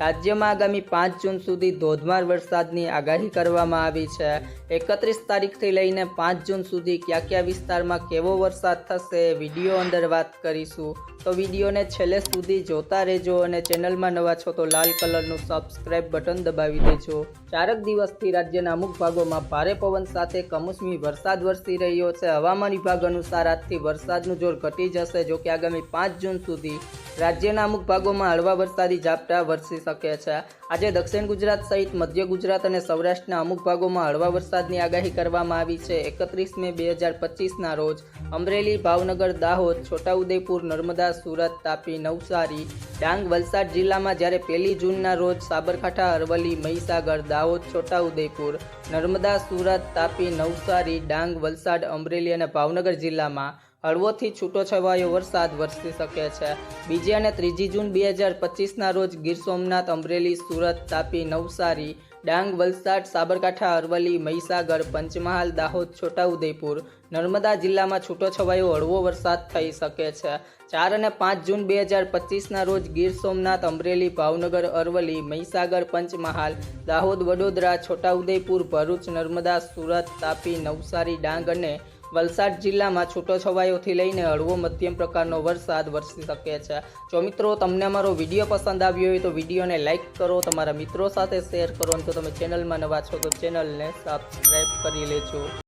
રાજ્યમાં આગામી પાંચ જૂન સુધી ધોધમાર વરસાદની આગાહી કરવામાં આવી છે. એકત્રીસ તારીખથી લઈને પાંચ જૂન સુધી કયા કયા વિસ્તારમાં કેવો વરસાદ થશે, વીડિયો અંદર વાત કરીશું. તો વિડીયોને છેલ્લે સુધી જોતા રહેજો અને ચેનલમાં નવા છો તો લાલ કલરનું સબસ્ક્રાઇબ બટન દબાવી દેજો. ચારક દિવસથી રાજ્યના અમુક ભાગોમાં ભારે પવન સાથે કમોસમી વરસાદ વરસી રહ્યો છે. હવામાન વિભાગ અનુસાર આજથી વરસાદનું જોર ઘટી જશે જો કે આગામી પાંચ જૂન સુધી રાજ્યના અમુક ભાગોમાં હળવા વરસાદી ઝાપટા વરસી શકે છે. આજે દક્ષિણ ગુજરાત સહિત મધ્ય ગુજરાત અને સૌરાષ્ટ્રના અમુક ભાગોમાં હળવા વરસાદની આગાહી કરવામાં આવી છે. એકત્રીસ મે બે હજાર પચીસના રોજ અમરેલી, ભાવનગર, દાહોદ, છોટાઉદેપુર, નર્મદા, સુરત, તાપી, નવસારી, ડાંગ, વલસાડ જિલ્લામાં જ્યારે પહેલી જૂનના રોજ સાબરકાંઠા, અરવલ્લી, મહીસાગર, દાહોદ, છોટાઉદેપુર, નર્મદા, સુરત, તાપી, નવસારી, ડાંગ, વલસાડ, અમરેલી અને ભાવનગર જિલ્લામાં હળવોથી છૂટોછવાયો વરસાદ વરસી શકે છે. બીજી અને ત્રીજી જૂન બે હજાર પચીસના રોજ ગીર સોમનાથ, અમરેલી, સુરત, તાપી, નવસારી, ડાંગ, વલસાડ, સાબરકાંઠા, અરવલ્લી, મહીસાગર, પંચમહાલ, દાહોદ, છોટાઉદેપુર, નર્મદા જિલ્લામાં છૂટોછવાયો હળવો વરસાદ થઈ શકે છે. ચાર અને પાંચ જૂન બે હજાર પચીસના રોજ ગીર સોમનાથ, અમરેલી, ભાવનગર, અરવલ્લી, મહીસાગર, પંચમહાલ, દાહોદ, વડોદરા, છોટાઉદેપુર, ભરૂચ, નર્મદા, સુરત, તાપી, નવસારી, ડાંગ અને વલસાડ જિલ્લામાં છૂટોછવાયોથી લઈને હળવો મધ્યમ પ્રકારનો વરસાદ વરસી શકે છે. જો મિત્રો તમને અમારો વીડિયો પસંદ આવ્યો હોય તો વિડીયોને લાઇક કરો, તમારા મિત્રો સાથે શેર કરો અને જો તમે ચેનલમાં નવા છો તો ચેનલને સબસ્ક્રાઈબ કરી લેજો.